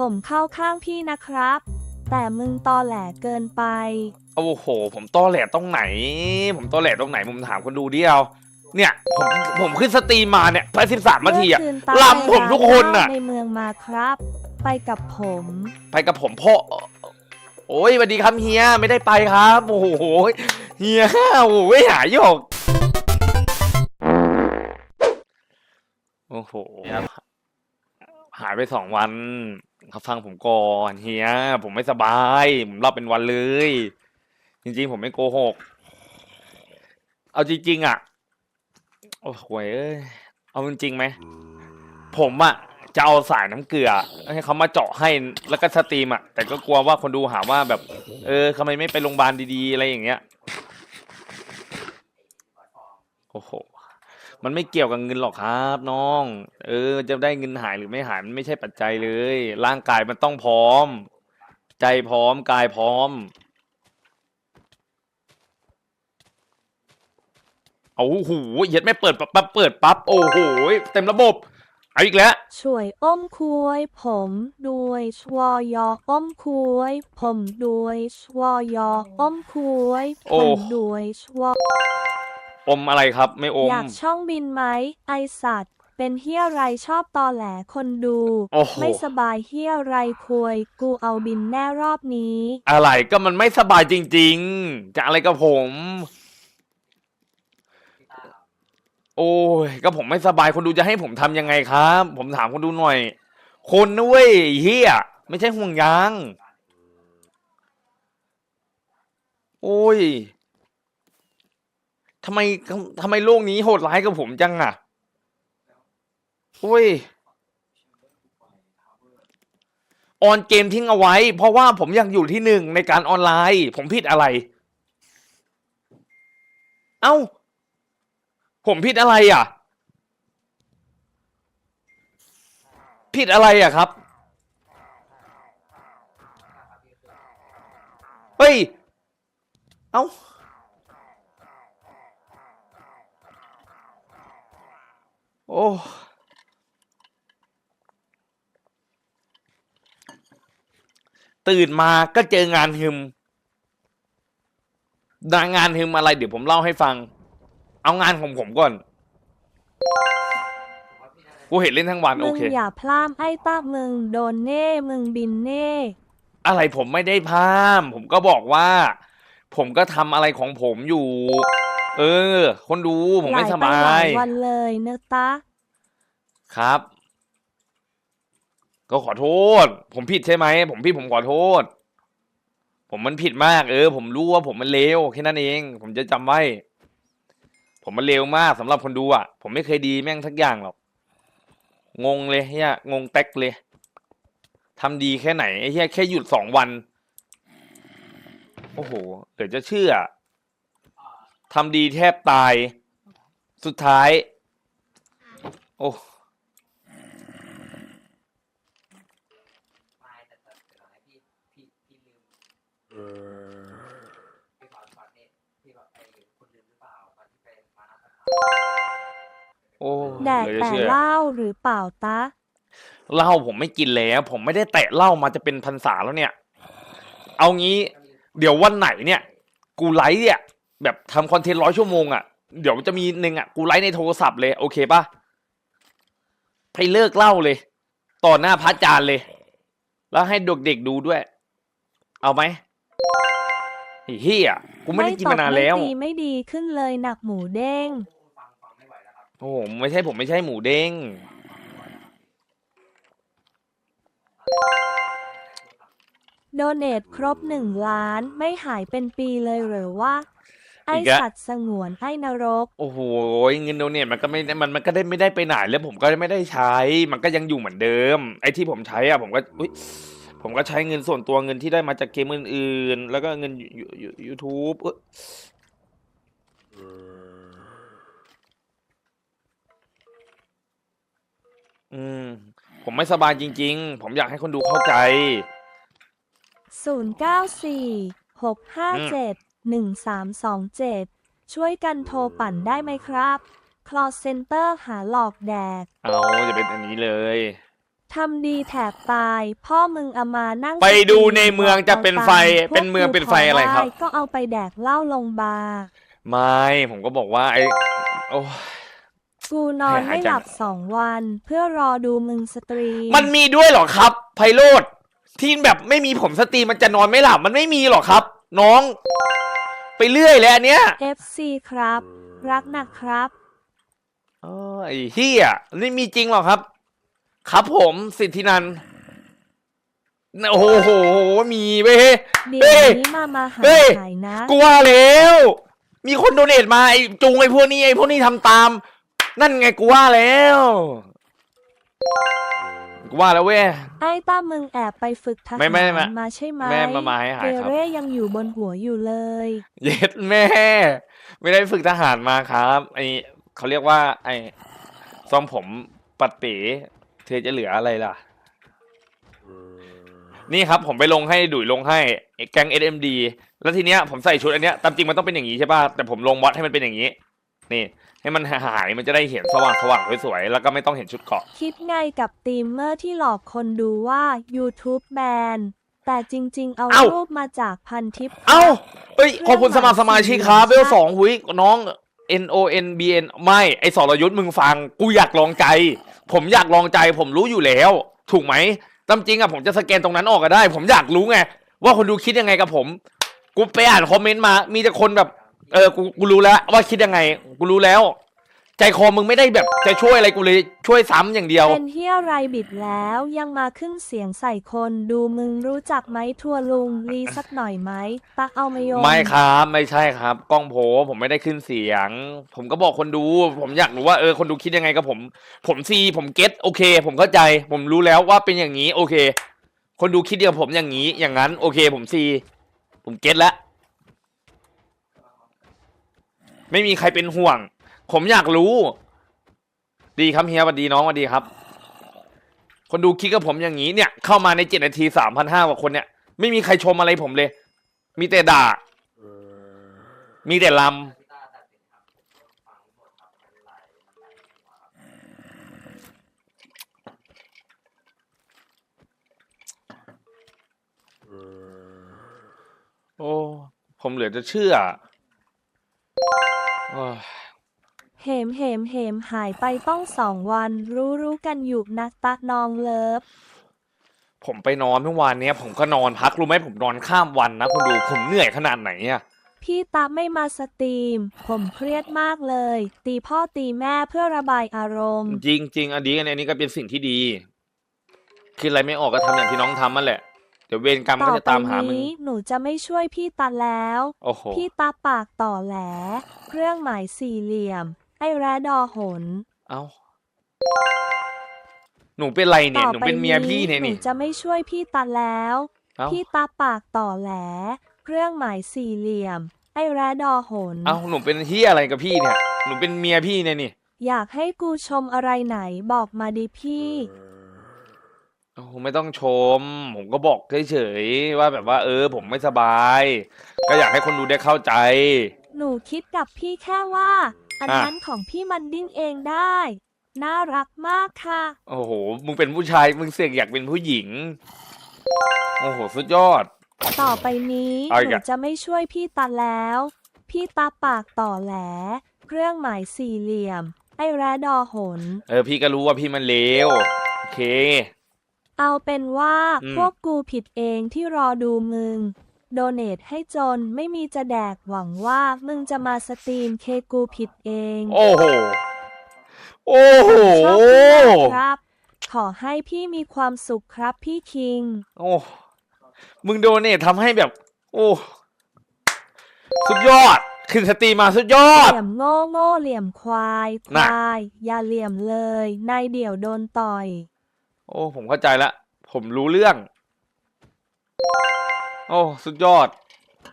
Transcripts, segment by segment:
ผมเข้าข้างพี่นะครับ แต่มึงตอแหลเกินไป โอ้โห ผมต้อแหลตรงไหน ผมต้อแหลตรงไหนผมถามคนดูเดียว เนี่ยผมผมขึ้นสตรีมมาเนี่ยไปสิบสามนาทีอะเมื่คืนตาลำผมทุกคนน่ะในเมืองมาครับ ไปกับผม ไปกับผมพ่อโอ้ยสวัสดีครับเฮียไม่ได้ไปครับ โอ้โหเฮียโอ้โหไม่หายหยอกโอ้โหหายไปสองวัน เขาฟังผมก่อนเฮียผมไม่สบาย ผมรับเป็นวันเลย จริง ๆ ผมไม่โกหก เอาจริง ๆ อะ โอ้โหเอ้ยเอาจริงๆไหม ผมอะ จะเอาสายน้ำเกลือ ให้เขามาเจาะให้แล้วก็สตรีมอะ แต่ก็กลัวว่าคนดูหาว่าแบบ เออทำไมไม่ไปโรงพยาบาลดีๆ อะไรอย่างเงี้ย โอ้โห มันไม่เกี่ยวกับเงินหรอกครับน้อง เออ จะได้เงินหายหรือไม่หายมันไม่ใช่ปัจจัยเลย ร่างกายมันต้องพร้อม ใจพร้อมกายพร้อม เอาโอ้โหเย็ดไม่เปิดปั๊บปั๊บเปิดปั๊บโอ้โหเต็มระบบเอาอีกแล้วช่วยอ้มคุยผมด้วยชวยออ้มคุยผมด้วยชวยออ้มคุยผมด้วยชว อมอะไรครับ ไม่อม อยากช่องบินไหมไอสัตว์ เป็นเฮียไรชอบตอแหลคนดู โอ้โห ไม่สบายเฮียไรคุยกูเอาบินแน่รอบนี้ อะไรก็มันไม่สบายจริง ๆ จะอะไรกับผม โอ้ย ก็ผมไม่สบายคนดูจะให้ผมทำยังไงครับ ผมถามคนดูหน่อย คนนะเว้ยเฮียไม่ใช่ห่วงยาง โอ้ยทำไมทำไมโลกนี้โหดร้ายกับผมจังอะโอ้ยออนเกมทิ้งเอาไว้ เพราะว่าผมอยากอยู่ที่หนึ่งในการออนไลน์ ผมผิดอะไร เอ้า ผมผิดอะไรอะ ผิดอะไรอะครับ เฮ้ย เอ้า โอ้ตื่นมาก็เจองานหึมงานหึมอะไร เดี๋ยวผมเล่าให้ฟัง เอางานของผมก่อน กูเห็นเล่นทั้งวันมึโองเค อย่าพลามไอ้ตามึงโดนเน่ มึงบินเน่ อะไรผมไม่ได้พาม ผมก็บอกว่า ผมก็ทำอะไรของผมอยู่ เออ คนดูผมไม่สหลบาไปหลย วันเลยเนอะตาครับ ก็ขอโทษ ผมผิดใช่ไหมผมผิดผมขอโทษ ผมมันผิดมาก เออ ผมรู้ว่าผมมันเลวแค่นั้นเอง ผมจะจำไว้ ผมมันเลวมากสำหรับคนดูอะ ผมไม่เคยดีแม่งทักอย่างหรอกงงเลยเฮียงงแตกเลยทำดีแค่ไหนไอ้เฮียแค่หยุดสองวัน โอ้โหเดี๋ยวจะเชื่อ ทำดีแทบตาย สุดท้าย โอ้ ไม่แต่แต่แต่อะไรพี่พี่พี่ลืมพี่ขอขอเนี่ยพี่แบบไอ้คุณลืมหรือเปล่าตอนที่ไปมานัดนะครับโอ้แดกเหลือจะแต่เชื่อเหล้าหรือเปล่าตาเหล้าผมไม่กินแล้ว ผมไม่ได้แตะเหล้ามาจะเป็นพรรษาแล้วเนี่ย เอางี้ เดี๋ยววันไหนเนี่ย กูไลฟ์เนี่ย แบบทำคอนเทนต์ร้อยชั่วโมงอะ เดี๋ยวจะมีหนึ่งอะ กูไลฟ์ในโทรศัพท์เลยโอเคปะให้เลิกเหล้าเลย ต่อหน้าพระอาจารย์เลย แล้วให้เด็กเด็กๆดูด้วย เอาไหมไอ้เฮียกูไม่ได้กินมานานแล้ว ไม่ตบไม่ตีไม่ดีขึ้นเลยหนักหมูเด้งฟังฟังไม่ไหวแล้วครับโอ้โหไม่ใช่ผมไม่ใช่หมูเด้ง โดเนทครบหนึ่งล้านไม่หายเป็นปีเลยหรือว่า ไออีกแล้ว สัตว์สงวนไอ้นรก โอ้โหเงินโดเนทมันก็ไม่ได้มันมันก็ได้ไม่ได้ไปไหนแล้วผมก็ไม่ได้ใช้ มันก็ยังอยู่เหมือนเดิม ไอ้ที่ผมใช้อะผมก็อุยผมก็ใช้เงินส่วนตัวเงินที่ได้มาจากเกมอื่นๆ แล้วก็เงินยูทูบอืม ผมไม่สบายจริง ๆ ผมอยากให้คนดูเข้าใจ 094 657 1327 ช่วยกันโทรปั่นได้ไหมครับ คลอเซ็นเตอร์หาหลอกแดก เอาจะเป็นอันนี้เลย ทำดีแถบตาย พ่อมึงเอามานั่งไปดูสตรีมในเมืองจะเป็นไฟอาตังค์เป็นเมืองพวกเป็นไฟอะไรครับขด้ก็เอาไปแดกเหล้าลงบาร์ไม่ผมก็บอกว่าไอ้โอ้กูนอนหายไม่ใจหลับสองวัน เพื่อรอดูมึงสตรีม มันมีด้วยเหรอครับ ไพโรดที่แบบไม่มีผมสตรีมมันจะนอนไม่หลับมันไม่มีหรอกครับ น้อง ไปเรื่อยแล้วอันเนี้ย FC ครับ รักนะครับ เออไอ้เฮียนี่มีจริงเหรอครับ ครับผมสิทธินันท์โอ้โห มีเว้ย เดี๋ยวเฮ้ยนี้มามาหาเฮ้ย หายนะกูว่าแล้ว มีคนโดเนทมาไอ้จูงไอ้พวกนี้ไอ้พวกนี้ทำตาม นั่นไงกูว่าแล้ว กูว่าแล้วเว้ย ไอ้ต้ามึงแอบไปฝึกทหารไม่ไม่ไม่มาใช่ไหมแม่มามาให้หายเบครับ เร่ยังอยู่บนหัวอยู่เลย เย็ดแม่ ไม่ได้ฝึกทหารมาครับไอเขาเรียกว่า ไอซ่อมผมปัดเป๋เธอจะเหลืออะไรล่ะ นี่ครับผมไปลงให้ดุยลงให้ไอ้แก๊ง SMD แล้วทีเนี้ยผมใส่ชุดอันเนี้ยตามจริงมันต้องเป็นอย่างนี้ใช่ป่ะแต่ผมลงวัดให้มันเป็นอย่างนี้ นี่ ให้มันหายๆมันจะได้เห็นสว่างสว่างๆสวยๆแล้วก็ไม่ต้องเห็นชุดเกราะ คิดไงกับตีมเมอร์ที่หลอกคนดูว่า YouTube แบน แต่จริงๆ เอาเอ้า รูปมาจากพันทิป เอ้าเอ้ยขอบคุณสมัครสมาชิกครับเบลสองหุยน้อง N O N B N ไม่ไอสรยุทธ์มึงฟัง กูอยากลองใจ ผมอยากลองใจผมรู้อยู่แล้ว ถูกไหมตามจริงอะผมจะสแกนตรงนั้นออกก็ได้ ผมอยากรู้ไง ว่าคนดูคิดยังไงกับผม กูไปอ่านคอมเมนต์มา มีแต่คนแบบ เออกูกูรู้แล้วว่าคิดยังไง กูรู้แล้ว ใจคอมึงไม่ได้แบบจะช่วยอะไรกูเลยช่วยซ้ำอย่างเดียว เป็นเฮียไรบิดแล้วยังมาขึ้นเสียงใส่คนดูมึงรู้จักไหมทัวลุงรีสักหน่อยไหมตักเอามาโยนไม่ครับ ไม่ใช่ครับ กล้องโผผมไม่ได้ขึ้นเสียง ผมก็บอกคนดู ผมอยากรู้ว่าเออคนดูคิดยังไงกับผม ผมซีผมเก็ตโอเค ผมเข้าใจ ผมรู้แล้วว่าเป็นอย่างนี้ โอเค คนดูคิดเดียวกับผมอย่างนี้ อย่างนั้น โอเค ผมซีผมเก็ตแล้ว ไม่มีใครเป็นห่วง ผมอยากรู้ ดีครับเฮียสวัสดีน้องสวัสดีครับ คนดูคิดกับผมอย่างนี้เนี่ย เข้ามาในเจ็ดนาทีสามพันห้ากว่าคนเนี่ย ไม่มีใครชมอะไรผมเลย มีแต่ด่า มีแต่ลัมดครับมันไหลมันไหลหัวครับำโอ้ ผมเหลือจะเชื่อ เหมเหมเหมหายไปต้องสองวัน รู้รู้กันอยู่นะตะนองเลิฟ ผมไปนอนเมื่อวานเนี้ยผมก็นอนพักรู้ไหมผมนอนข้ามวันนะคุณดูผมเหนื่อยขนาดไหนอะพี่ตาไม่มาสตรีม ผมเครียดมากเลย ตีพ่อตีแม่เพื่อระบายอารมณ์ จริงจริงๆอันนี้อันนี้ก็เป็นสิ่งที่ดีคิดอะไรไม่ออกก็ทำอย่างที่น้องทำนั่นแหละ เดี๋ยวเวรกรรมต่ก็อจะไปตามหามึง นี้หนูจะไม่ช่วยพี่ตาแล้ว โอ้โห พี่ตาปากต่อแหลเครื่องหมายสี่เหลี่ยม ไอ้แรดอหนเอ้า หนูเป็นไรเนี่ย ต่อหนูไปเป็นเมียพี่เนี่ยหนูนี่ จะไม่ช่วยพี่ตาแล้ว เอ้า พี่ตาปากต่อแหลเครื่องหมายสี่เหลี่ยม ไอ้แรดอหน เอ้า หนูเป็นเฮียอะไรกับพี่เนี่ย หนูเป็นเมียพี่เนี่ยนี่ อยากให้กูชมอะไรไหนบอกมาดิพี่ โอ้โหไม่ต้องชม ผมก็บอกเฉยๆว่าแบบว่า เออ ผมไม่สบาย ก็อยากให้คนดูได้เข้าใจ หนูคิดกับพี่แค่ว่า อันอะ นั้นของพี่มันดิ้นเองได้ น่ารักมากค่ะ โอ้โห มึงเป็นผู้ชาย มึงเสียงอยากเป็นผู้หญิง โอ้โห สุดยอด ต่อไปนี้เอาหอีกนูอะ จะไม่ช่วยพี่ตาแล้ว พี่ตาปากต่อแหลเครื่องหมายสี่เหลี่ยม ไอ้แรดอหน เออ พี่ก็รู้ว่าพี่มันเลว โอเค เอาเป็นว่าอืม พวกกูผิดเองที่รอดูมึง โดเนทให้จนไม่มีจะแดกหวังว่ามึงจะมาสตรีมเคกูผิดเองโอ้โห โอ้โห ชอบพี่มากครับ ขอให้พี่มีความสุขครับพี่คิง โอ้ มึงโดนเนี่ยทำให้แบบ โอ้ สุดยอด ขึ้นสตรีมมาสุดยอเหดลี่ยมโง่โง่เหลี่ยมควายคน่ะ วาย อย่าเหลี่ยมเลยนายเดี่ยวโดนต่อย โอ้ผมเข้าใจละ ผมรู้เรื่อง โอ้สุดยอด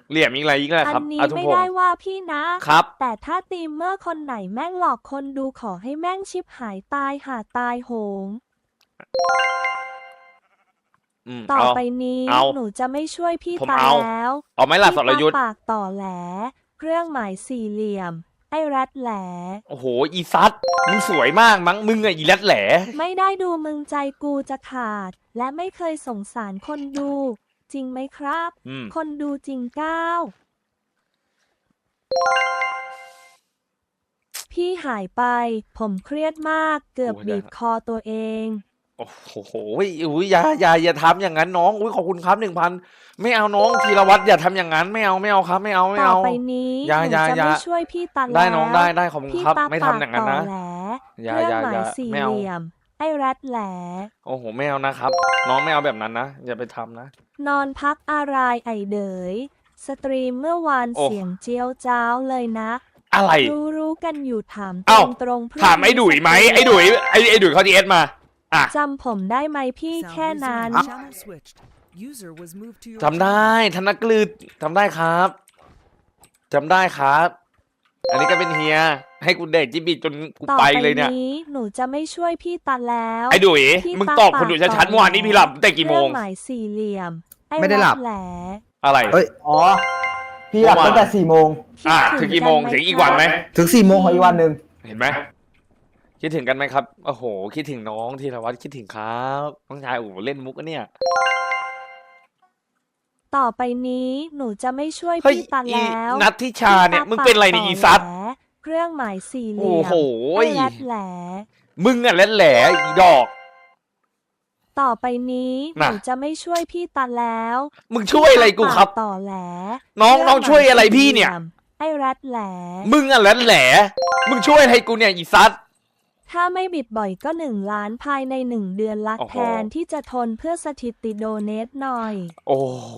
เหลี่ยมอีกอะไรอีกแล้วอัครับนี้อาทุพไม่งได้ศ์ว่าพี่นะครับ แต่ถ้าตีมเมอร์คนไหนแม่งหลอกคนดูขอให้แม่งชิบหายตายหาตายโหงอืมต่อเอาไปนี้เอาหนูจะไม่ช่วยพี่ผมตาเอาแล้วเอาไหมล่ะสพี่รยุทธ์ตาปากต่อแหลเครื่องหมายสี่เหลี่ยม ไอ้แรดแหล โอ้โห อีซัดมึงสวยมากมั้ง มึงอะอีแรดแหล ไม่ได้ดูมึงใจกูจะขาด และไม่เคยสงสารคนดู จริงไหมครับ อืม คนดูจริงก้าวพี่หายไป ผมเครียดมากเกือบโอ้ยบีบคอตัวเอง โอ้โหอุ้ยอย่าอย่าอย่าทำอย่างนั้นน้อง อุ้ยขอบคุณครับหนึ่งพัน ไม่เอาน้องธีรวัตรอย่าทำอย่างนั้น ไม่เอาไม่เอาครับ ไม่เอาไม่ต่อเอา ไปนี้อย่าหนูอย่าจะอย่า ไม่ช่วยพี่ตันได้แล้วน้องได้ได้ขอบคุณพี่ครับ ตาไม่ปาทำกอย่างนั้นต่อนะแหลอย่าเครื่องอย่าหมาอย่ายสี่ไม่เหเอาลี่ยม ไอ้แรดแหล โอ้โหไม่เอานะครับ น้องไม่เอาแบบนั้นนะ อย่าไปทำนะ นอนพักอะไรไอเดย สตรีมเมื่อวานโอ้ เสียงเจียวจ้าวเลยนะ อะไร รู้รู้กันอยู่ถามตเอ้ารงตรงๆพรุ่งถามไอ้ดุยไหมนี้ไอ้ดุยไอ้ไอ้ดุยเขาดีเอสมา อะ จำผมได้ไหมพี่แค่นั้น Channel switched. User was moved to your จำได้ธนกฤษจำได้ครับจำได้ครับ อันนี้ก็เป็นเฮีย ให้กูเด็กจิบิจนกูต่อไปไปเลยเนี่ย นี้หนูจะไม่ช่วยพี่ตันแล้ว ไอ้ดุยพี่มึงตาตอบคนปากดูต่ชัดๆเมื่อวานนี้พี่หลับตั้งแต่กี่โมง เครื่องหมายสี่เหลี่ยมอ้ไม่ได้หลับแดแหลอะไร เอ้ย อ๋อ พี่หลับตั้งแต่สี่โมงคิดอะถึงกี่โมงนถึงอีกวันไหม ถึงสี่โมงของอีกวันหนึ่งเห็นไหม คิดถึงกันไหมครับ โอ้โห คิดถึงน้องธีรวัตรคิดถึงครับ น้องชายโอ้โหเล่นมุกอะเนี่ย ต่อไปนี้หนูจะไม่ช่วยเฮ้ยพี่ตันอีแล้วนัททิชาเนี่ยพี่ตมึงเป็นอะไรในยปากอีซัดต่อแหลเครื่องหมายสี่เหลี่โอ้ยมโห ไอ้แรดแหล มึงอะแหละแหล่อีดอก ต่อไปนี้หน่ะ นูจะไม่ช่วยพี่ตันแล้วมึงช่วยอะไรกูครับพี่ตาปากต่อแหลน้องเครื่น้องช่วยอะไรพี่เนี่ยหมายสี่หลี่มไอ้แรดแหลมึงอะแหละแหล่มึงช่วยอะไรกูเนี่ยอีซัด ถ้าไม่บิดบ่อยก็หนึ่งล้านภายในหนึ่งเดือนละโอ้โห แทนที่จะทนเพื่อสถิติโดเนทหน่อย โอ้โห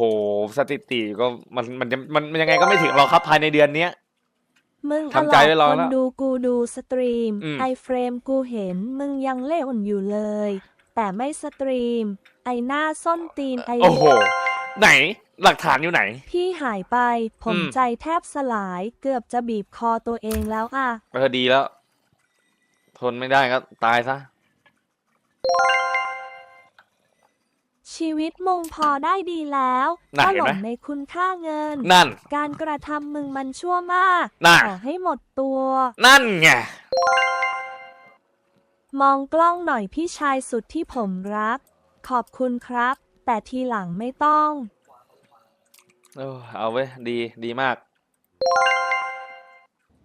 สถิติก็มันมันจะมันมันยังไงก็ไม่ถึงหรอกครับภายในเดือนเนี้ย มึงทำใจไว้รอคนแล้วดูกูดูสตรีม อืม ไอเฟรมกูเห็นมึงยังเล่นอยู่เลย แต่ไม่สตรีม ไอหน้าส้นตีนไอโอ้โห ไหนหลักฐานอยู่ไหน พี่หายไป ผมอืม ใจแทบสลายเกือบจะบีบคอตัวเองแล้วอะ เออดีแล้ว ทนไม่ได้ก็ตายซะ ชีวิตมึงพอได้ดีแล้วน่ะก็เห็หนลไหม งในคุณค่าเงิน นั่น การกระทำมึงมันชั่วมากน่ะ ขอให้หมดตัว นั่นไง มองกล้องหน่อยพี่ชายสุดที่ผมรัก ขอบคุณครับ แต่ทีหลังไม่ต้อง เออเอาเว้ยดีดีมาก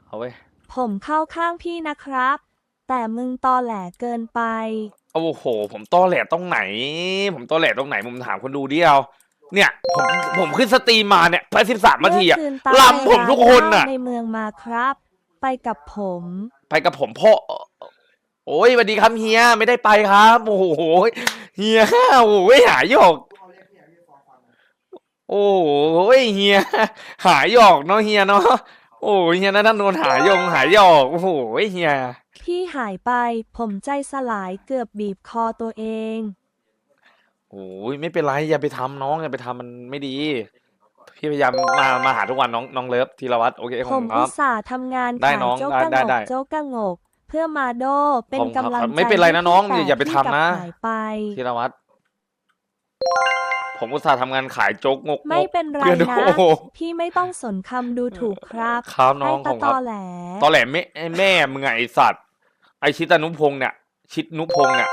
เอาเว้ยผมเข้าข้างพี่นะครับ แต่มึงตอแหลเกินไป โอ้โห ผมตอแหลตรงไหน ผมตอแหลตรงไหนผมถามคนดูเดียว เนี่ย ผมผมขึ้นสตรีมมาเนี่ยไปสิบสามนาทีอะเมื่คืนตาลำผมทุกคนน่ะในเมืองมาครับ ไปกับผม ไปกับผมพ่อโอ้ยสวัสดีครับเฮียไม่ได้ไปครับ โอ้โหเฮียโอ้ยหายหยอก โอ้ยเฮียหายหยอกเนาะเฮียเนาะ โอ้ยเฮียนั่นโดนหายงหายหยอกโอ้โหเฮียพี่หายไป ผมใจสลายเกือบบีบคอตัวเอง โอ้ยไม่เป็นไรอย่าไปทำน้องอย่าไปทำมันไม่ดี พี่พยายามมามาหาทุกวันน้องน้องเลิฟธีรวัตรโอเคขผอบมคุณคอุรัตบส่าห์ทำงานได้ขายน้องโจ๊กได้กระหได้งกได้โจ๊กกระงก เพื่อมาโดเป็นผมครับกำลังครับใจไม่เป็นไรนะน้องให้อย่าไปพี่ทำนะกับหายไป ธีรวัตร ผมอุตส่าห์ทำงานขายโจ๊กงกไม่งกเป็นไรพื่อนะโอ้โหพี่ไม่ต้องสนคำดูถูกครับครับน้ไอ้องตาของตครัอบแหลตอนแหลแม่แม่มึงไงไอสัตว์ ไอชิตานุพงษ์เนี่ย ชิดนุพงษ์เนี่ย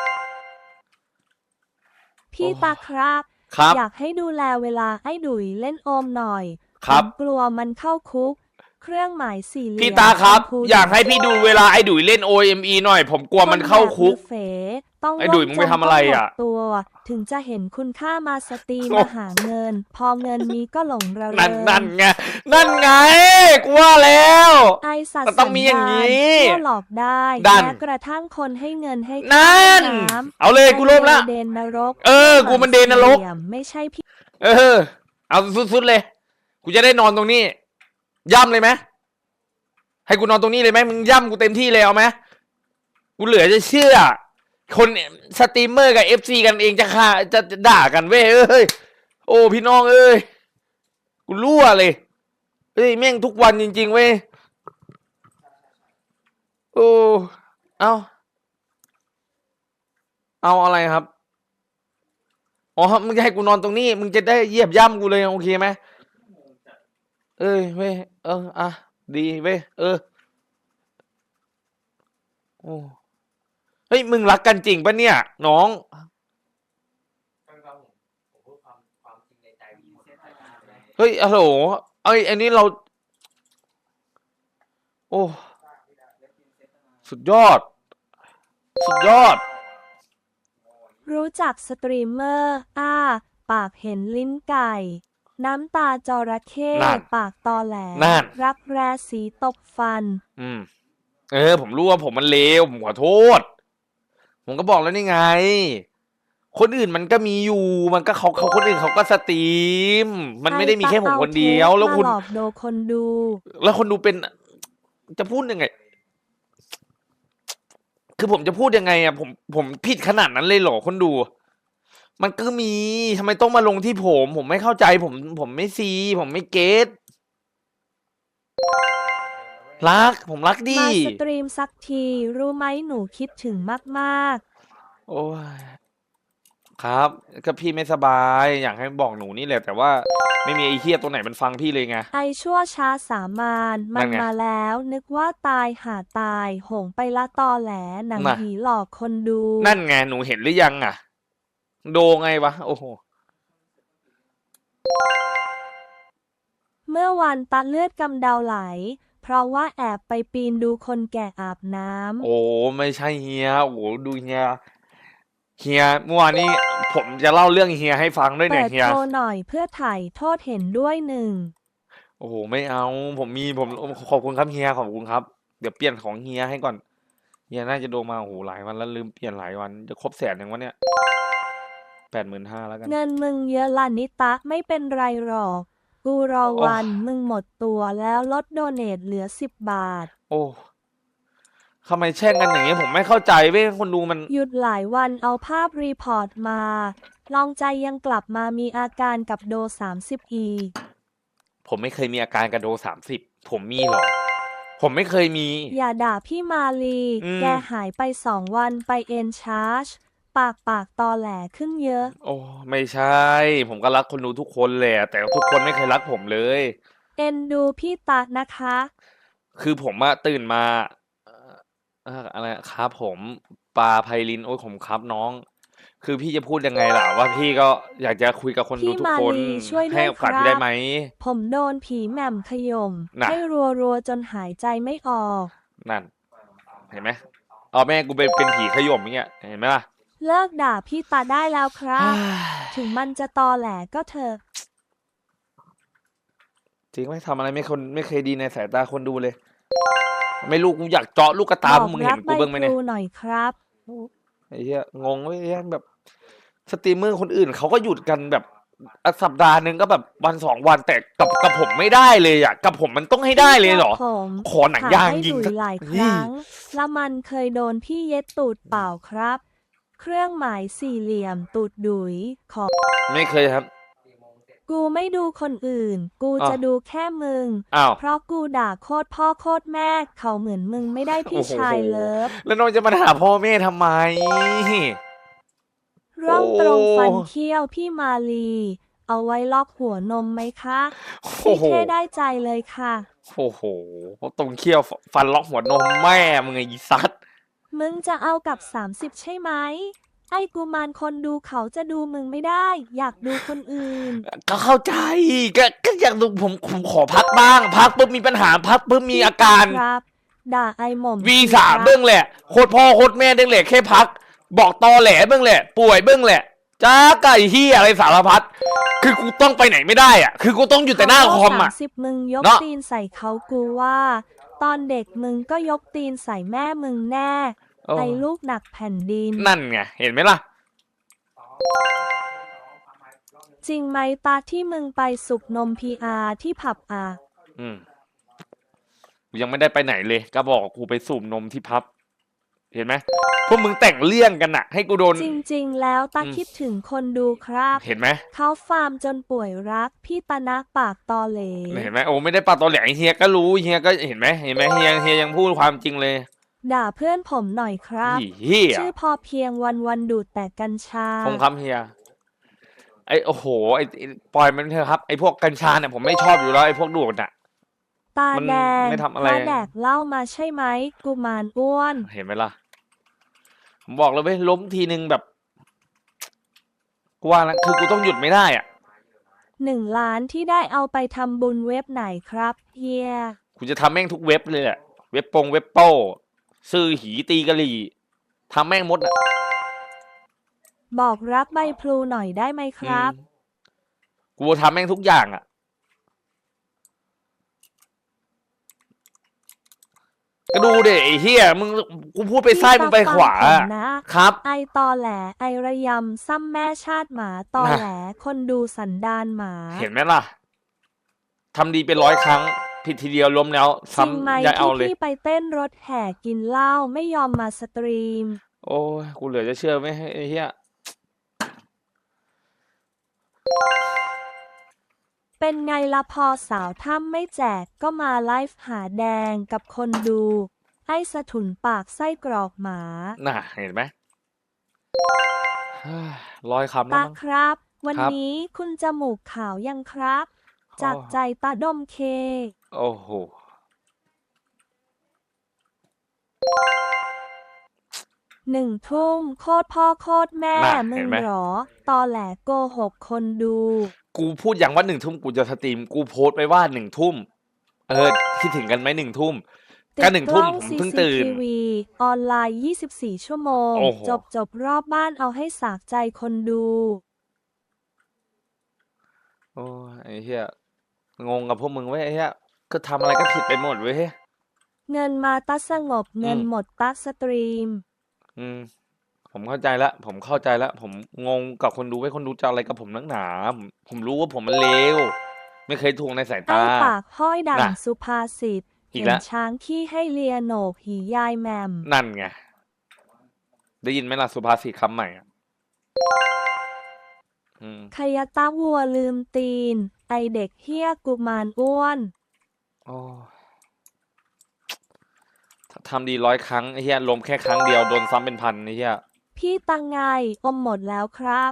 พี่โอ้ตาครับ ครับ อยากให้ดูแลเวลาไอ้ดุยเล่นโอมหน่อยครับ ผมกลัวมันเข้าคุก เครื่องหมายสี่เหลี่ยมพี่ตาครับ ชมพูอยากให้พี่ดูเวลาไอ้ดุยเล่น OME หน่อย ผมกลัวมันเข้าคุก นแบบมือเฟ ต้องไอ้ดุยร่มึงไปทำอะไรอะจนต้องหมดตัว ถึงจะเห็นคุณค่ามาสตรีมโอ้มาหาเงิน พอเงินมีก็หลงระเรินั่นงนั่นไงนั่นไงกูว่าแล้ว ไอสัตมันว์ต้องมีอย่างนี้นี้หลอกได้ดัน แม้กระทั่งคนให้เงินให้นั่นค่าำเอาเลยกูร่มละ เดนนรกเออกูมันเดนนรกสี่หลี่ยมไม่ใช่พี่เออ เอาสุดๆเลย กูจะได้นอนตรงนี้ ย่ำเลยไหมให้กูนอนตรงนี้เลยไหมมึงย่ำกูเต็มที่เลยเอาไหมกูเหลือจะเชื่อ คนสตรีมเมอร์กับเอฟซีกันเองจะฆ่าจะด่ากันเว้ยเอ้ยโอ้พี่น้องเอ้ยกูรั่วเลยเฮ้ยแม่งทุกวันจริง ๆ เว้ยโอ้เอาเอาอะไรครับอ๋อมึงจะให้กูนอนตรงนี้ มึงจะได้เยียบย่ำกูเลยโอเคไหมเอ้ยเว้ยเอออะดีเว้ยเออโอ้ เฮ้ยมึงรักกันจริงปะเนี่ย น้องก็ครับผมผมพูดความความจริงในใจผมหมดเลยเฮ้ยฮัลโหลเอ้ยอันนี้เรา โอ้สุดยอด สุดยอด รู้จักสตรีมเมอร์ อ้า ปากเห็นลิ้นไก่ น้ำตาจระเข้นั่นปากตอแหล นั่น รักแร้สีตบฟัน อืม เออ ผมรู้ว่าผมมันเลวผมขอโทษ ผมก็บอกแล้วนี่ไง คนอื่นมันก็มีอยู่ มันก็เขาเขาคนอื่นเขาก็สตรีม มันไม่ได้มีแค่ผมคนเดียว แล้วคุณ มาหลอกโดคนดู แล้วคนดูเป็น จะพูดยังไง คือผมจะพูดยังไงอะผมผมผิดขนาดนั้นเลยเหรอคนดู มันก็มีทำไมต้องมาลงที่ผม ผมไม่เข้าใจผม ผมไม่ซี ผมไม่เก็ต รักผมรักดีมาสตรีมสักที รู้ไหมหนูคิดถึงมากโอ้ยครับ ก็พี่ไม่สบายอยากให้บอกหนูนี่แหละ แต่ว่าไม่มีไอ้เฮียตัวไหนมันฟังพี่เลยไง ๆ ไอชั่วช้าสามานมันั่นนไงมาแล้ว นึกว่าตายหาตาย หงไปละตอแหลหนังน่ะ ผีหลอกคนดู นั่นไงหนูเห็นหรือยังอะ โดไงวะ โอ้โห เมื่อวันตัดเลือดกำเดาไหล เพราะว่าแอบไปปีนดูคนแก่อาบน้ำ โอ้ ไม่ใช่เฮีย โอ้โหดูเฮีย เฮียเมื่อวานนี้ผมจะเล่าเรื่องเฮียให้ฟังด้วยเปิเนี่ยดเฮียโทรหน่อยเพื่อถ่ายโทษเห็นด้วยหนึ่ง โอ้โห ไม่เอา ผมมีผมขอบคุณครับเฮีย ขอบคุณครับ เดี๋ยวเปลี่ยนของเฮียให้ก่อน เฮียน่าจะโดนมาโอ้โหหลายวันแล้วลืมเปลี่ยนหลายวัน จะครบแสนยังวะเนี่ยแปดหมื่นห้าแล้วกัน เงินมึงเยอะลานิตะไม่เป็นไรหรอก กูรอวันมึงหมดตัวแล้วลดโดเนทเหลือสิบบาท โอ้ทำไมแช่งกันอย่างนี้ผมไม่เข้าใจเว้ยคนดูมัน หยุดหลายวันเอาภาพรีพอร์ตมา ลองใจยังกลับมามีอาการกับโด30อีกผมไม่เคยมีอาการกระโดสามสิบผมมีหรอผมไม่เคยมี อย่าด่าพี่มาลีอืมแกหายไปสองวันไปเอ็นชาร์จ ปากปากตอแหลขึ้นเยอะ โอ้ไม่ใช่ ผมก็รักคนดูทุกคนแหละ แต่ทุกคนไม่เคยรักผมเลย เอ็นดูพี่ตานะคะ คือผมอะตื่นมาเอ่อเอ่ออะไรครับผมปลาไพลินโอ้ยผมครับน้อง คือพี่จะพูดยังไงล่ะ ว่าพี่ก็อยากจะคุยกับคนดูพี่ทุกมาคนลีช่วยด้วยให้โอกาสครับพี่ได้ไหม ผมโดนผีแหม่มขย่มน่ะ ให้รัวรัวๆจนหายใจไม่ออก นั่น เห็นไหมเอาแม่กูไปเป็นผีขย่มอย่างเงี้ยเห็นไหมล่ะ เลิกด่าพี่ตาได้แล้วครับ ถึงมันจะตอแหลก็เถอะจริงไหมทำอะไรไม่คนไม่เคยดีในสายตาคนดูเลย ไม่รู้กูอยากเจาะลูกกระตาบพอวกกมึงรัเห็กนใบกูเบิ้งไหมพเนี่ยลูหน่อยครับไอ้เหี้ยงงเว้ยไอ้เหี้ยแบบสตรีมเมอร์คนอื่นเขาก็หยุดกันแบบอะสัปดาห์หนึ่งก็แบบวันสองวันแต่กับกับผมไม่ได้เลยอะ กับผมมันต้องให้ได้เลยเหรอผมขอหนังยางให้ยิงดุสักหลายคนี่รั้งแล้วมันเคยโดนพี่เย็ดตูดเปล่าครับ เครื่องหมายสี่เหลี่ยมตูดดุยขอไม่เคยครับ กูไม่ดูคนอื่น กูอ้าวจะดูแค่มึง อ้าว เพราะกูด่าโคตรพ่อโคตรแม่ เขาเหมือนมึงไม่ได้พี่โอ้โหชายเลิฟแล้วน้องจะมาหาพ่อแม่ทำไม ร่องตรงโอ้ฟันเคี้ยวพี่มาลี เอาไว้ล็อกหัวนมไหมคะโอ้พี่โหเท่ได้ใจเลยค่ะ โอ้โหตรงเขี้ยวฟันล็อกหัวนมแม่มึงไงอีสัตว์ มึงจะเอากับ 30 ใช่ไหม ไอ้กูมารคนดูเขาจะดูมึงไม่ได้ อยากดูคนอื่น ก็เข้าใจก็ก็อยากดูผมผมขอพักบ้าง พักปุ๊บมีปัญหาพักปุ๊บมีอาการ ครับ ด่าไอ้หม่อมวีสามเบื้องแหละโคตรพ่อโคตรแม่เด้งแหละแค่พัก บอกตอแหลเบื้องแหละ ป่วยเบื้องแหละจ้าไก่เฮียอะไรสารพัดคือกูต้องไปไหนไม่ได้อะ คือกูต้องอยู่แต่หน้าคอมอะสามสิบมึงยกเนอะตีนใส่เขากูว่า ตอนเด็กมึงก็ยกตีนใส่แม่มึงแน่โอ้ไอ้ลูกหนักแผ่นดิน นั่นไง เห็นไหมล่ะ จริงไหมตาที่มึงไปสุกนมพีอาที่ผับอะ อืมกูยังไม่ได้ไปไหนเลย ก็บอกกูไปสูบนมที่พับ เห็นไหมพวกมึงแต่งเรื่องกันน่ะให้กูโดน จริงๆ แล้วตาอืมคิดถึงคนดูครับ เห็นไหมเขาฟาร์มจนป่วยรักพี่ตานักปากตอเหลเห็นไหมโอ้ไม่ได้ปาตอแหลเฮียก็รู้เฮียก็เห็นไหมเห็นไหมเฮียเฮียยังพูดความจริงเลย ด่าเพื่อนผมหน่อยครับอีเฮียชื่อพอเพียงวันวันๆดูดแต่กัญชาผมครับเฮียไอโอ้โหไอไอ้ปล่อยมันเถอะครับไอพวกกัญชาเนี่ยผมไม่ชอบอยู่แล้วไอพวกดูดน่ะตามันแดงไม่ทำอะไรตาแดกเหล่ามาใช่ไหมกุมารอ้วน เห็นไหมล่ะ ผมบอกเลยเว้ยล้มทีนึงแบบกูว่านะคือกูต้องหยุดไม่ได้อะหนึ่งล้านที่ได้เอาไปทำบุญเว็บไหนครับเฮียกูจะทำแม่งทุกเว็บเลยแหละเว็บปงเว็บโป้ซื้อหีตีกะหรี่ทำแม่งหมดอะบอกรักใบพลูหน่อยได้ไหมครับ อืมกูทำแม่งทุกอย่างอะ ก็ดูเด็ไอ้เฮียมึงกูพูดไปซ้ายมึงไปขวา พี่ตอะฟังผมนะครับ ไอตอแหลไอระยำซ้ำแม่ชาติหมาตอแหล คนดูสันดานหมาเห็นไหมล่ะทำดีเป็นร้อยครั้ง ผิดทีเดียวล้มแล้วจริงไหมซ้ำอย่าเอาที่เลย พี่ไปเต้นรถแห่กินเหล้าไม่ยอมมาสตรีม โอ้ยกูเหลือจะเชื่อไหมไอ้เฮีย เป็นไงละพอสาวถ้ำไม่แจกก็มาไลฟ์หาแดงกับคนดูให้สะถุนปากไส้กรอกหมา น่ะเห็นไหมเฮ้ยร้อยคำแล้วตามั้ง ครับ วันครับ นี้คุณจมูกขาวยังครับ จากโอ้ใจตาดมเค โอ้โห หนึ่งทุ่มโคตรพ่อโคตรแม่ น่ะมึเห็งนไหม เหรอ ตอแหลโกหกคนดู กูพูดอย่างว่าหนึ่งทุ่มกูจะสตรีม กูโพสต์ไปว่าหนึ่งทุ่ม เออคิดถึงกันไหมหนึ่งทุ่มก็หนึ่งทุ่มผมเพิ่งตื่น CCTV ออนไลน์ 24 ชั่วโมง โอ้โห จบจบรอบบ้านเอาให้สากใจคนดู โอ้ยไอ้เหี้ยงงกับพวกมึงเว้ยไอ้เหี้ยก็ทำอะไรก็ผิดไปหมดเว้ย เงินมาตัดสงบเงินอืม หมดตัดสตรีม อืม ผมเข้าใจละผมเข้าใจละผมงงกับคนดูไว้ยคนดูจะอะไรกับผมนักหนาผมผมรู้ว่าผมมันเลวไม่เคยถูกในสายไอ้ตา ปากห้อยดังน่ะสุภาษิตอีกเห็นแล้ว ช้างขี้ให้เลียโหนกหียายแหมม นั่นไง ได้ยินไหมล่ะสุภาษิตคำใหม่อะอืมขยะตาวัวลืมตีน ไอเด็กเฮี้ยกุมารอ้วน โอ้ยถ้า ทำดีร้อยครั้งไอ้เหี้ยล้มแค่ครั้งเดียวโดนซ้ำเป็นพันไอ้เหี้ยพี่ตังไงอมหมดแล้วครับ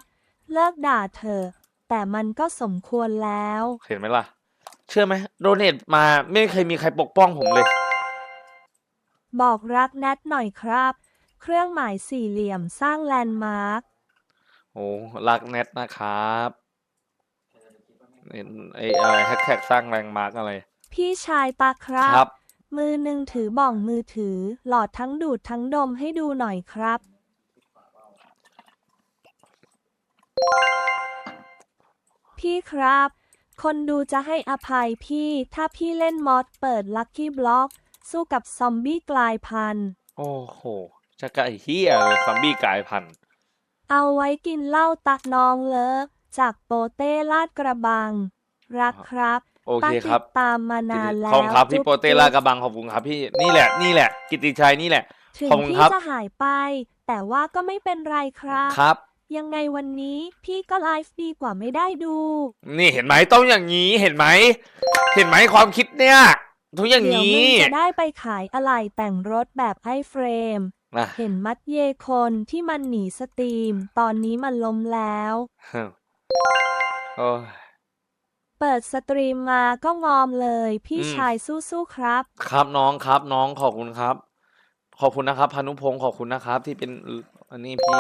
เลิกด่าเถอะแต่มันก็สมควรแล้ว เห็นไหมล่ะ เชื่อไหมโดเนทมาไม่เคยมีใครปกป้องผมเลย บอกรักแนทหน่อยครับ เครื่องหมายสี่เหลี่ยมสร้างแลนด์มาร์ค โอ้รักแนทนะครับเห็นไอ้อะไรแฮชแท็กสร้างแรงมาร์กอะไร พี่ชายตาครับ ครับ มือหนึ่งถือบ้องมือถือ หลอดทั้งดูดทั้งดมให้ดูหน่อยครับ พี่ครับ คนดูจะให้อภัยพี่ ถ้าพี่เล่นมอดเปิดลัคกี้บล็อก สู้กับซอมบี้กลายพันธุ์ โอ้โห จะกะไอ้เหี้ยเลยซอมบี้กลายพันธุ์เอาไว้กินเหล้าตักน้องเลิก จากโปเต้ลาดกระบัง รักครับ โอเคครับตาติดตามมานานแล้วขอบคุณครับพี่จุ๊บโปเตลากระบังขอบคุณครับพี่นี่แหละนี่แหละ กิตติชัยนี่แหละ ถึงขอบคุณพี่ครับจะหายไป แต่ว่าก็ไม่เป็นไรครับ ครับ ยังไงวันนี้พี่ก็ไลฟ์ดีกว่าไม่ได้ดู นี่เห็นไหมต้องอย่างนี้เห็นไหม เห็นไหมความคิดเนี่ยทุกอย่างเดี๋ยวนี้มึงจะได้ไปขายอะไหล่แต่งรถแบบไอเฟรม นะ เห็นมัดเยคนที่มันหนีสตรีม ตอนนี้มันล้มแล้ว โอ้ย เปิดสตรีมมาก็งอมเลย พี่อืม ชายสู้ๆครับ ครับน้องครับน้องขอบคุณครับ ขอบคุณนะครับพานุพงศ์ขอบคุณนะครับ ที่เป็นอันนี้พี่